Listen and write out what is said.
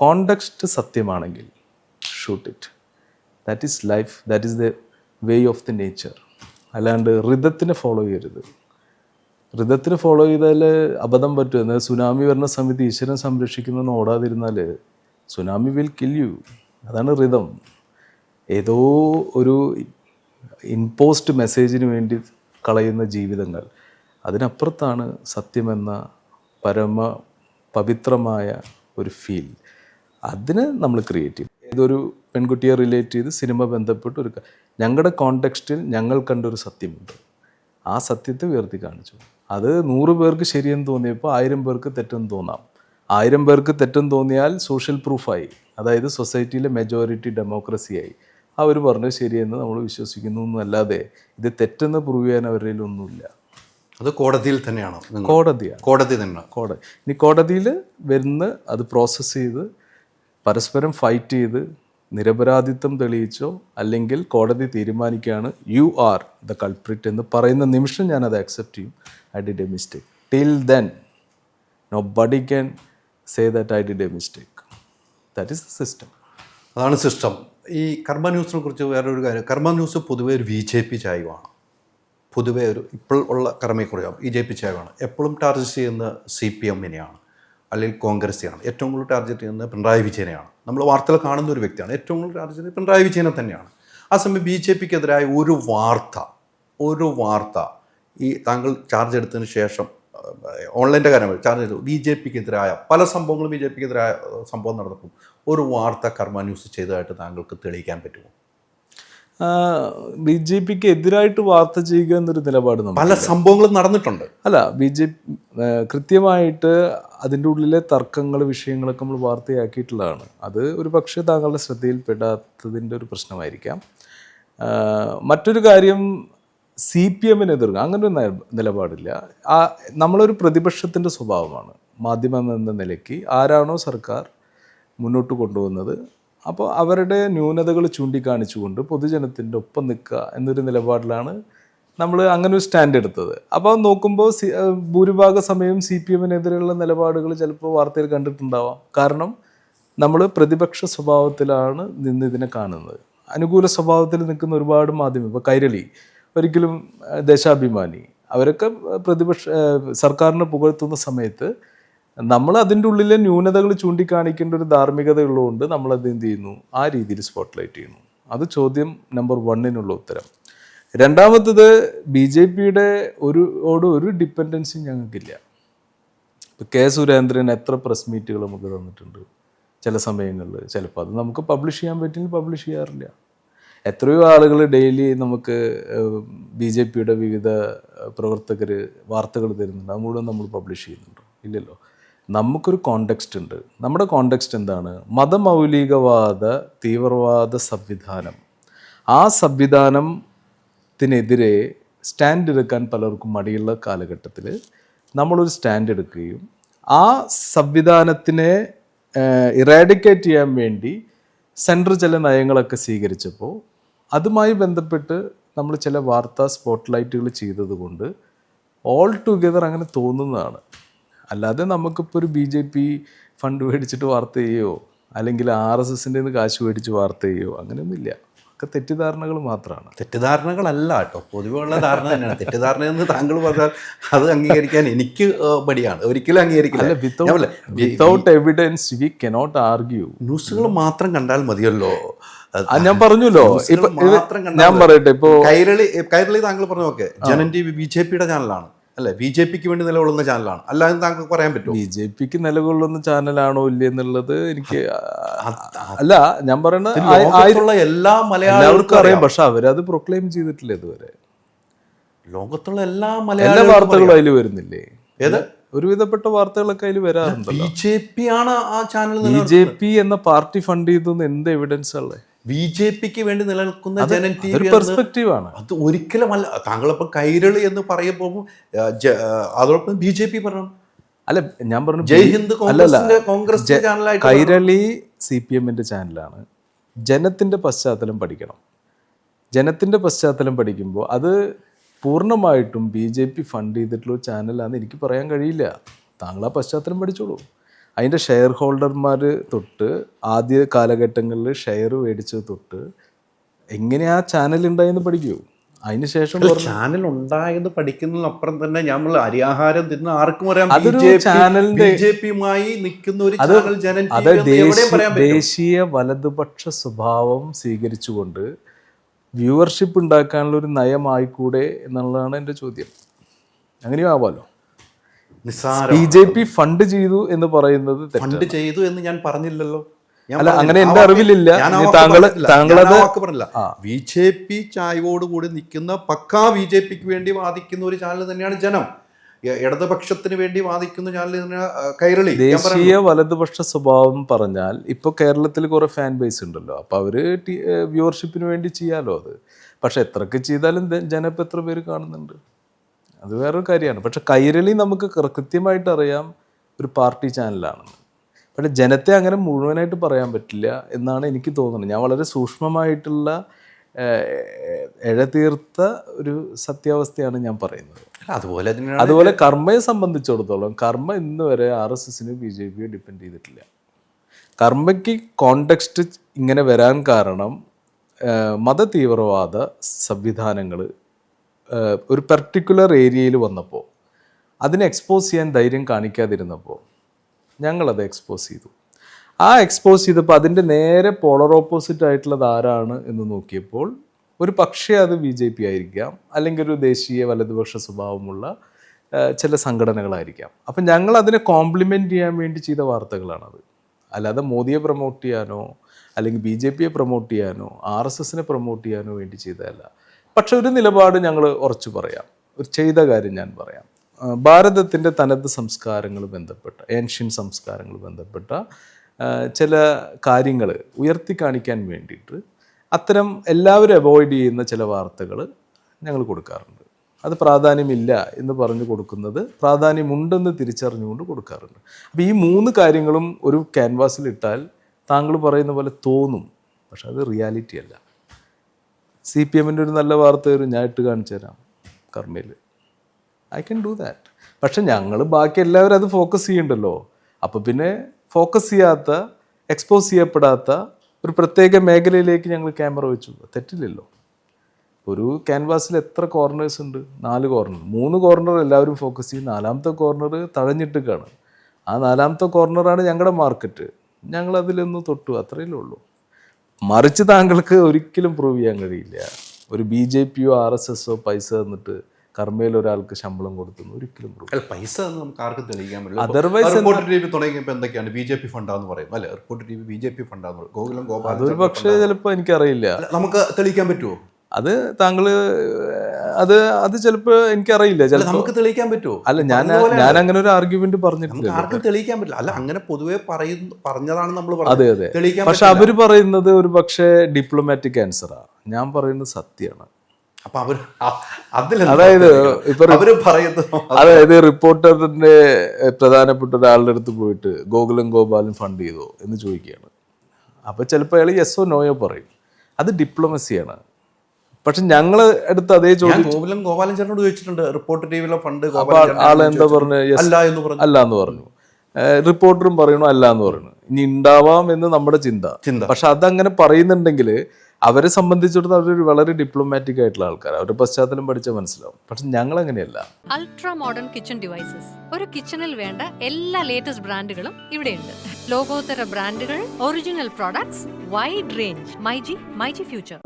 Context സത്യമാണെങ്കിൽ shoot it that is life that is the way of the nature അല്ലാണ്ട് ഋതത്തിനെ follow ചെയ്യരുത്. ഋതത്തിന് follow ചെയ്താൽ അബദ്ധം പറ്റും. എന്നാൽ സുനാമി വരുന്ന സമയത്ത് ഈശ്വരൻ സംരക്ഷിക്കുന്നതെന്ന് ഓടാതിരുന്നാൽ സുനാമി വിൽ കിൽ യു അതാണ് ഋതം. ഏതോ ഒരു ഇൻപോസ്റ്റ് മെസ്സേജിന് വേണ്ടി കളയുന്ന ജീവിതങ്ങൾ. അതിനപ്പുറത്താണ് സത്യമെന്ന പരമ പവിത്രമായ ഒരു ഫീൽ അതിന് നമ്മൾ ക്രിയേറ്റ് ചെയ്യും. ഏതൊരു പെൺകുട്ടിയെ റിലേറ്റ് ചെയ്ത് സിനിമ ബന്ധപ്പെട്ട് ഒരു ഞങ്ങളുടെ കോണ്ടെക്സ്റ്റിൽ ഞങ്ങൾ കണ്ടൊരു സത്യമുണ്ട്. ആ സത്യത്തെ ഉയർത്തി കാണിച്ചു. അത് നൂറ് പേർക്ക് ശരിയെന്ന് തോന്നിയപ്പോൾ ആയിരം പേർക്ക് തെറ്റെന്ന് തോന്നാം. ആയിരം പേർക്ക് തെറ്റെന്ന് തോന്നിയാൽ സോഷ്യൽ പ്രൂഫായി അതായത് സൊസൈറ്റിയിലെ മെജോറിറ്റി ഡെമോക്രസിയായി അവർ പറഞ്ഞത് ശരിയെന്ന് നമ്മൾ വിശ്വസിക്കുന്നു എന്നല്ലാതെ ഇത് തെറ്റെന്ന് പ്രൂവ് ചെയ്യാൻ അവരിൽ ഒന്നുമില്ല. അത് കോടതിയിൽ തന്നെയാണോ? കോടതിയാണ്. കോടതി തന്നെ. കോടതി. ഇനി കോടതിയിൽ വരുന്ന അത് പ്രോസസ്സ് ചെയ്ത് പരസ്പരം ഫൈറ്റ് ചെയ്ത് നിരപരാധിത്വം തെളിയിച്ചോ അല്ലെങ്കിൽ കോടതി തീരുമാനിക്കുകയാണ് യു ആർ ദ കൾപ്രിറ്റ് എന്ന് പറയുന്ന നിമിഷം ഞാൻ അത് അക്സെപ്റ്റ് ചെയ്യും. I did a mistake till then nobody can say that I did a mistake that is the system അതാണ് സിസ്റ്റം ഈ കർമ്മ ന്യൂസിനെ കുറിച്ച് വേറൊരു കാര്യം. കർമ്മ ന്യൂസ് പൊതുവേ ഒരു ബി ജെ പി ചായവാണ്. പൊതുവേ ഒരു ഇപ്പോൾ ഉള്ള കർമ്മയെക്കുറിച്ചാണ് ബി ജെ പി ചായവാണ്. എപ്പോഴും ടാർജറ്റ് ചെയ്യുന്ന സി പി എമ്മിനെയാണ് അല്ലെങ്കിൽ കോൺഗ്രസിനെയാണ് ഏറ്റവും കൂടുതൽ ടാർഗറ്റ് ചെയ്യുന്നത് പിണറായി വിജയനെയാണ്. നമ്മൾ വാർത്തകൾ കാണുന്ന ഒരു വ്യക്തിയാണ്. ഏറ്റവും കൂടുതൽ ടാർഗറ്റ് ചെയ്യുന്നത് പിണറായി വിജയനെ തന്നെയാണ്. ആ സമയം ബി ജെ പിക്കെതിരായ ഒരു വാർത്ത ഒരു വാർത്ത ഈ താങ്കൾ ചാർജ് എടുത്തതിന് ശേഷം ഓൺലൈന്റെ കാര്യം ചാർജ് ചെയ്തു. ബി ജെ പിക്കെതിരായ പല സംഭവങ്ങളും ബി ജെ പിക്കെതിരായ സംഭവം നടന്നപ്പോൾ ഒരു വാർത്ത കർമ്മ ന്യൂസ് ചെയ്തതായിട്ട് താങ്കൾക്ക് തെളിയിക്കാൻ പറ്റുമോ? ബി ജെ പിക്ക് എതിരായിട്ട് വാർത്ത ചെയ്യുക എന്നൊരു നിലപാട് പല സംഭവങ്ങളും നടന്നിട്ടുണ്ട്. അല്ല ബി ജെ കൃത്യമായിട്ട് അതിന്റെ ഉള്ളിലെ തർക്കങ്ങൾ വിഷയങ്ങളൊക്കെ നമ്മൾ വാർത്തയാക്കിയിട്ടുള്ളതാണ്. അത് ഒരു പക്ഷേ താങ്കളുടെ ശ്രദ്ധയിൽപ്പെടാത്തതിന്റെ ഒരു പ്രശ്നമായിരിക്കാം. മറ്റൊരു കാര്യം സി പി എമ്മിനെ എതിർക്കുക. അങ്ങനെ ഒരു നിലപാടില്ല. ആ നമ്മളൊരു പ്രതിപക്ഷത്തിന്റെ സ്വഭാവമാണ്. മാധ്യമം എന്ന നിലയ്ക്ക് ആരാണോ സർക്കാർ മുന്നോട്ട് കൊണ്ടുപോകുന്നത് അപ്പോൾ അവരുടെ ന്യൂനതകൾ ചൂണ്ടിക്കാണിച്ചുകൊണ്ട് പൊതുജനത്തിന്റെ ഒപ്പം നിൽക്കുക എന്നൊരു നിലപാടിലാണ് നമ്മൾ അങ്ങനെ ഒരു സ്റ്റാൻഡ് എടുത്തത്. അപ്പോൾ നോക്കുമ്പോൾ ഭൂരിഭാഗ സമയം സി പി എമ്മിനെതിരെയുള്ള നിലപാടുകൾ ചിലപ്പോൾ വാർത്തയിൽ കണ്ടിട്ടുണ്ടാവാം. കാരണം നമ്മൾ പ്രതിപക്ഷ സ്വഭാവത്തിലാണ് നിന്ന് ഇതിനെ കാണുന്നത്. അനുകൂല സ്വഭാവത്തിൽ നിൽക്കുന്ന ഒരുപാട് മാധ്യമം ഇപ്പോൾ കൈരളി ഒരിക്കലും ദേശാഭിമാനി അവരൊക്കെ പ്രതിപക്ഷ സർക്കാരിനെ പുകഴ്ത്തുന്ന സമയത്ത് നമ്മൾ അതിന്റെ ഉള്ളിലെ ന്യൂനതകൾ ചൂണ്ടിക്കാണിക്കേണ്ട ഒരു ധാർമ്മികത ഉള്ളതുകൊണ്ട് നമ്മൾ അത് എന്ത് ചെയ്യുന്നു? ആ രീതിയിൽ സ്പോട്ട്ലൈറ്റ് ചെയ്യുന്നു. അത് ചോദ്യം നമ്പർ വണ്ണിനുള്ള ഉത്തരം. രണ്ടാമത്തത് ബി ജെ പിയുടെ ഒരു ഓട് ഒരു ഡിപ്പെൻഡൻസിയും ഞങ്ങൾക്കില്ല. ഇപ്പം കെ സുരേന്ദ്രൻ എത്ര പ്രസ് മീറ്റുകൾ നമുക്ക് തന്നിട്ടുണ്ട്? ചില സമയങ്ങളിൽ. ചിലപ്പോൾ അത് നമുക്ക് പബ്ലിഷ് ചെയ്യാൻ പറ്റില്ല പബ്ലിഷ് ചെയ്യാറില്ല. എത്രയോ ആളുകൾ ഡെയിലി നമുക്ക് ബി ജെ പിയുടെ വിവിധ പ്രവർത്തകർ വാർത്തകൾ തരുന്നുണ്ട്. അത് മുഴുവൻ നമ്മൾ പബ്ലിഷ് ചെയ്യുന്നുണ്ടോ. ഇല്ലല്ലോ. നമുക്കൊരു കോണ്ടെക്സ്റ്റ് ഉണ്ട്. നമ്മുടെ കോണ്ടെക്സ്റ്റ് എന്താണ്? മതമൗലികവാദ തീവ്രവാദ സംവിധാനം. ആ സംവിധാനത്തിനെതിരെ സ്റ്റാൻഡ് എടുക്കാൻ പലർക്കും മടിയുള്ള കാലഘട്ടത്തിൽ നമ്മളൊരു സ്റ്റാൻഡ് എടുക്കുകയും ആ സംവിധാനത്തിനെ ഇറാഡിക്കേറ്റ് ചെയ്യാൻ വേണ്ടി സെൻട്രൽ ചില നയങ്ങളൊക്കെ സ്വീകരിച്ചപ്പോൾ അതുമായി ബന്ധപ്പെട്ട് നമ്മൾ ചില വാർത്താ സ്പോട്ട്ലൈറ്റുകൾ ചെയ്തതുകൊണ്ട് ഓൾ ടുഗെദർ അങ്ങനെ തോന്നുന്നതാണ്. അല്ലാതെ നമുക്കിപ്പോൾ ഒരു ബി ജെ പി ഫണ്ട് മേടിച്ചിട്ട് വാർത്ത ചെയ്യുമോ അല്ലെങ്കിൽ ആർ എസ് എസിന്റെ കാശ് മേടിച്ച് വാർത്ത ചെയ്യോ? അങ്ങനെയൊന്നുമില്ല. ഒക്കെ തെറ്റിദ്ധാരണകൾ മാത്രമാണ് തെറ്റിദ്ധാരണകളല്ല കേട്ടോ. പൊതുവെയുള്ള ധാരണ തന്നെയാണ്. തെറ്റിദ്ധാരണ എന്ന് താങ്കൾ പറഞ്ഞാൽ അത് അംഗീകരിക്കാൻ എനിക്ക് പടിയാണ് മടിയാണ്. ഒരിക്കലും അംഗീകരിക്കില്ല. Without evidence we cannot argue ന്യൂസുകൾ മാത്രം കണ്ടാൽ മതിയല്ലോ. ഞാൻ പറഞ്ഞല്ലോ. ഞാൻ. പറയട്ടെ ഇപ്പോ കൈരളി കൈരളി താങ്കൾ പറഞ്ഞു നോക്കെ Janam T V B J പിയുടെ ചാനലാണ് അല്ലെ? ബി ജെ പിക്ക് വേണ്ടി നിലകൊള്ളുന്ന ചാനലാണ്. അല്ലാതെ താങ്കൾക്ക് പറയാൻ പറ്റും ബി ജെ പിക്ക് നിലകൊള്ളുന്ന ചാനലാണോ ഇല്ലെന്നുള്ളത് എനിക്ക് അല്ല ഞാൻ പറയുന്നത് എല്ലാ മലയാളികൾക്കും അറിയാം പക്ഷെ അവരത് പ്രൊക്ലെയിം ചെയ്തിട്ടില്ല ഇതുവരെ. ലോകത്തുള്ള എല്ലാ എല്ലാ മലയാളികളും വാർത്തകളും അതിൽ വരുന്നില്ലേ? ഏത്? ഒരുവിധപ്പെട്ട വാർത്തകളൊക്കെ അതിൽ വരാറുണ്ട് ബി ജെ പി ആണ് ആ ചാനൽ ബി ജെ പി എന്ന പാർട്ടി ഫണ്ട് ചെയ്തെന്ന് എന്ത് എവിഡൻസ് ഉള്ളത് ബി ജെ പിക്ക് വേണ്ടി നിലനിൽക്കുന്ന ജനൻ ടി വി പെർസ്പെക്റ്റീവ് അത് ഒരിക്കലും അല്ല താങ്കളിപ്പം കൈരളി എന്ന് പറയുമ്പോൾ അതോടൊപ്പം ബി ജെ പി പറഞ്ഞു? അല്ല ഞാൻ പറഞ്ഞു ജയ് ഹിന്ദ് കോൺഗ്രസ് ചാനലായിട്ട് കൈരളി സി പി എമ്മിന്റെ ചാനലാണ്. ജനത്തിന്റെ പശ്ചാത്തലം പഠിക്കണം. ജനത്തിന്റെ പശ്ചാത്തലം പഠിക്കുമ്പോൾ അത് പൂർണമായിട്ടും ബി ജെ പി ഫണ്ട് ചെയ്തിട്ടുള്ള ചാനലാന്ന് ചാനലാണെന്ന് എനിക്ക് പറയാൻ കഴിയില്ല. താങ്കൾ ആ പശ്ചാത്തലം പഠിച്ചോളൂ. അതിന്റെ ഷെയർ ഹോൾഡർമാർ തൊട്ട് ആദ്യ കാലഘട്ടങ്ങളിൽ ഷെയർ മേടിച്ചത് തൊട്ട് എങ്ങനെയാ ചാനൽ ഉണ്ടായെന്ന് പഠിക്കൂ? അതിന് ശേഷം ചാനൽ ഉണ്ടായത് പഠിക്കുന്നതിനപ്പുറം തന്നെ നമ്മൾ അരിയാഹാരം തിന്ന് ആർക്കും അറിയാം അതൊരു ബി ചാനലിന്റെ- ജെ പിയുമായി നിൽക്കുന്ന ഒരു ചാനൽ എവിടെയും ദേശീയ വലതുപക്ഷ സ്വഭാവം സ്വീകരിച്ചുകൊണ്ട് വ്യൂവർഷിപ്പ് ഉണ്ടാക്കാനുള്ള ഒരു നയമായിക്കൂടെ എന്നുള്ളതാണ് എന്റെ ചോദ്യം. അങ്ങനെയും ആവാലോ? ബി ജെ പി ഫണ്ട് ചെയ്തു എന്ന് പറയുന്നത് ഫണ്ട് ചെയ്തു എന്ന് ഞാൻ പറഞ്ഞില്ലല്ലോ. അല്ല. അങ്ങനെ എന്റെ അറിവിലില്ല. താങ്കളത് പറഞ്ഞില്ല. ബി ജെ പി ചായവോട് കൂടി നിൽക്കുന്ന പക്കാ ബി ജെ പിക്ക് വേണ്ടി വാദിക്കുന്ന ഒരു ചാനൽ തന്നെയാണ് ജനം. ഇടതുപക്ഷത്തിന് വേണ്ടി വാദിക്കുന്ന ചാനൽ കൈരളി. ദേശീയ വലതുപക്ഷ സ്വഭാവം പറഞ്ഞാൽ ഇപ്പോൾ കേരളത്തിൽ കുറെ ഫാൻ ബേസ് ഉണ്ടല്ലോ. അപ്പോൾ അവർ വ്യൂവർഷിപ്പിന് വേണ്ടി ചെയ്യാലോ അത്. പക്ഷെ എത്രക്ക് ചെയ്താലും ജനപ്പ് എത്ര പേര് കാണുന്നുണ്ട്? അത് വേറൊരു കാര്യമാണ്. പക്ഷെ കൈരളി നമുക്ക് കൃത്യമായിട്ട് അറിയാം ഒരു പാർട്ടി ചാനലാണെന്ന്. പക്ഷെ ജനത്തെ അങ്ങനെ മുഴുവനായിട്ട് പറയാൻ പറ്റില്ല എന്നാണ് എനിക്ക് തോന്നുന്നത്. ഞാൻ വളരെ സൂക്ഷ്മമായിട്ടുള്ള എഴതീർത്ത ഒരു സത്യാവസ്ഥയാണ് ഞാൻ പറയുന്നത്. അതുപോലെ അതുപോലെ കർമ്മയെ സംബന്ധിച്ചിടത്തോളം കർമ്മ ഇന്ന് വരെ ആർ എസ് എസിന് ബി ജെ പിയെ ഡിപ്പെൻഡ് ചെയ്തിട്ടില്ല. കർമ്മയ്ക്ക് കോണ്ടെക്സ്റ്റ് ഇങ്ങനെ വരാൻ കാരണം മതതീവ്രവാദ സംവിധാനങ്ങൾ ഒരു പെർട്ടിക്കുലർ ഏരിയയിൽ വന്നപ്പോൾ അതിനെ എക്സ്പോസ് ചെയ്യാൻ ധൈര്യം കാണിക്കാതിരുന്നപ്പോൾ ഞങ്ങളത് എക്സ്പോസ് ചെയ്തു. ആ എക്സ്പോസ് ചെയ്തപ്പോൾ അതിന്റെ നേരെ പോളർ ഓപ്പോസിറ്റ് ആയിട്ടുള്ളത് ആരാണ് എന്ന് നോക്കിയപ്പോൾ ഒരു പക്ഷേ അത് ബി ജെ പി ആയിരിക്കാം അല്ലെങ്കിൽ ഒരു ദേശീയ വലതുപക്ഷ സ്വഭാവമുള്ള ചില സംഘടനകളായിരിക്കാം. അപ്പം ഞങ്ങൾ അതിനെ കോംപ്ലിമെന്റ് ചെയ്യാൻ വേണ്ടി ചെയ്ത വാർത്തകളാണത്. അല്ലാതെ മോദിയെ പ്രൊമോട്ട് ചെയ്യാനോ അല്ലെങ്കിൽ ബി ജെ പിയെ പ്രൊമോട്ട് ചെയ്യാനോ ആർ എസ് എസിനെ പ്രൊമോട്ട് ചെയ്യാനോ വേണ്ടി ചെയ്തതല്ല. പക്ഷെ ഒരു നിലപാട് ഞങ്ങൾ ഉറച്ചു പറയാം. ഒരു ചെയ്ത കാര്യം ഞാൻ പറയാം. ഭാരതത്തിന്റെ തനത് സംസ്കാരങ്ങൾ ബന്ധപ്പെട്ട ഏൻഷ്യൻ സംസ്കാരങ്ങൾ ബന്ധപ്പെട്ട ചില കാര്യങ്ങൾ ഉയർത്തി കാണിക്കാൻ വേണ്ടിയിട്ട് അത്തരം എല്ലാവരും അവോയ്ഡ് ചെയ്യുന്ന ചില വാർത്തകൾ ഞങ്ങൾ കൊടുക്കാറുണ്ട്. അത് പ്രാധാന്യമില്ല എന്ന് പറഞ്ഞു കൊടുക്കുന്നത് പ്രാധാന്യമുണ്ടെന്ന് തിരിച്ചറിഞ്ഞുകൊണ്ട് കൊടുക്കാറുണ്ട്. അപ്പോൾ ഈ മൂന്ന് കാര്യങ്ങളും ഒരു ക്യാൻവാസിൽ ഇട്ടാൽ താങ്കൾ പറയുന്ന പോലെ തോന്നും. പക്ഷെ അത് റിയാലിറ്റി അല്ല. സി പി എമ്മിന്റെ ഒരു നല്ല വാർത്ത വരും ഞാൻ ഇട്ട് കാണിച്ചു തരാം കർമ്മയിൽ ഐ ക്യാൻ ഡു ദാറ്റ് പക്ഷെ ഞങ്ങൾ ബാക്കി എല്ലാവരും അത് ഫോക്കസ് ചെയ്യണ്ടല്ലോ. അപ്പോൾ പിന്നെ ഫോക്കസ് ചെയ്യാത്ത എക്സ്പോസ് ചെയ്യപ്പെടാത്ത ഒരു പ്രത്യേക മേഖലയിലേക്ക് ഞങ്ങൾ ക്യാമറ വെച്ചു. തെറ്റില്ലല്ലോ. ഒരു ക്യാൻവാസിൽ എത്ര കോർണേഴ്സ് ഉണ്ട്? നാല് കോർണർ മൂന്ന് കോർണർ എല്ലാവരും ഫോക്കസ് ചെയ്യും. നാലാമത്തെ കോർണർ തഴഞ്ഞിട്ട് കാണും. ആ നാലാമത്തെ കോർണറാണ് ഞങ്ങളുടെ മാർക്കറ്റ് ഞങ്ങൾ തൊട്ടു. അത്രയല്ലേ ഉള്ളൂ. മറിച്ച് താങ്കൾക്ക് ഒരിക്കലും പ്രൂവ് ചെയ്യാൻ കഴിയില്ല. ഒരു ബി ജെ പിയോ ആർ എസ് എസോ പൈസ തന്നിട്ട് കർമ്മയിൽ ഒരാൾക്ക് ശമ്പളം കൊടുത്തു ഒരിക്കലും പ്രൂവ് അല്ല പൈസ നമുക്ക് ആർക്കും തെളിയിക്കാൻ പറ്റില്ല. Otherwise റിപ്പോർട്ടർ ടി വി തുടങ്ങിയപ്പോൾ എന്തൊക്കെയാണ്? ബി ജെ പി ഫണ്ടാന്ന് പറയും. അല്ലെ? Report T V B J P ഫണ്ടാന്ന് പറയും. ഗോകുലം ഗോപാൽ അതൊരു പക്ഷേ ചിലപ്പോൾ എനിക്കറിയില്ല. നമുക്ക് തെളിയിക്കാൻ പറ്റുമോ അത് താങ്കൾ അത് അത് ചിലപ്പോൾ എനിക്കറിയില്ല. ചിലപ്പോൾ നമുക്ക് തെളിയിക്കാൻ പറ്റുമോ അല്ല ഞാൻ ഞാൻ അങ്ങനെ ഒരു ആർഗ്യുമെന്റ് പറഞ്ഞിട്ടില്ല ആർക്കും തെളിയിക്കാൻ പറ്റില്ല. അല്ല അങ്ങനെ പൊതുവെ പറയുന്ന പറഞ്ഞതാണ് നമ്മൾ അതെ അതെ. തെളിയിക്കാൻ പക്ഷെ അവർ അവർ പറയുന്നത് ഒരു പക്ഷേ ഡിപ്ലോമാറ്റിക് ആൻസറാ ഞാൻ പറയുന്നത് സത്യമാണ്. അപ്പൊ അവർ അതായത് ഇപ്പൊ അവർ പറയുന്നത് അതായത് റിപ്പോർട്ടറിന്റെ പ്രധാനപ്പെട്ട ഒരാളുടെ അടുത്ത് പോയിട്ട് ഗോകുലും ഗോപാലും ഫണ്ട് ചെയ്തോ എന്ന് ചോദിക്കുകയാണ്. അപ്പൊ ചിലപ്പോൾ അയാൾ യെസ്സോ നോയോ പറയും. അത് ഡിപ്ലോമസിയാണ് പക്ഷെ ഞങ്ങൾ എടുത്ത് അതേ ചോദ്യം ഗോകുലം ഗോപാലൻ ചേട്ടനോട് ചോദിച്ചിട്ടുണ്ട് റിപ്പോർട്ടർ ടിവിയിലെ ഫണ്ട് അപ്പൊ ഗോപാലൻ ആൾ എന്താ ചോദിച്ചു. അല്ല എന്ന് പറഞ്ഞു. അല്ല എന്ന് പറഞ്ഞു. റിപ്പോർട്ടറും പറയണു അല്ല എന്ന് പറയുന്നു. ഇനി ഉണ്ടാവാം എന്ന് നമ്മുടെ ചിന്ത. ചിന്ത. പക്ഷെ അതങ്ങനെ പറയുന്നുണ്ടെങ്കിൽ അവരെ സംബന്ധിച്ചിടത്തോളം അവർ വളരെ ഡിപ്ലോമാറ്റിക് ആയിട്ടുള്ള ആൾക്കാർ അവരുടെ പശ്ചാത്തലം പഠിച്ചാൽ മനസ്സിലാവും. പക്ഷെ ഞങ്ങൾ അങ്ങനെയല്ല അൾട്രാ മോഡേൺ കിച്ചൺ ഡിവൈസസ് ഒരു കിച്ചണിൽ വേണ്ട എല്ലാ ലേറ്റസ്റ്റ് ബ്രാൻഡുകളും ഇവിടെയുണ്ട്. ലോകോത്തര ബ്രാൻഡുകൾ original products wide range myG myG future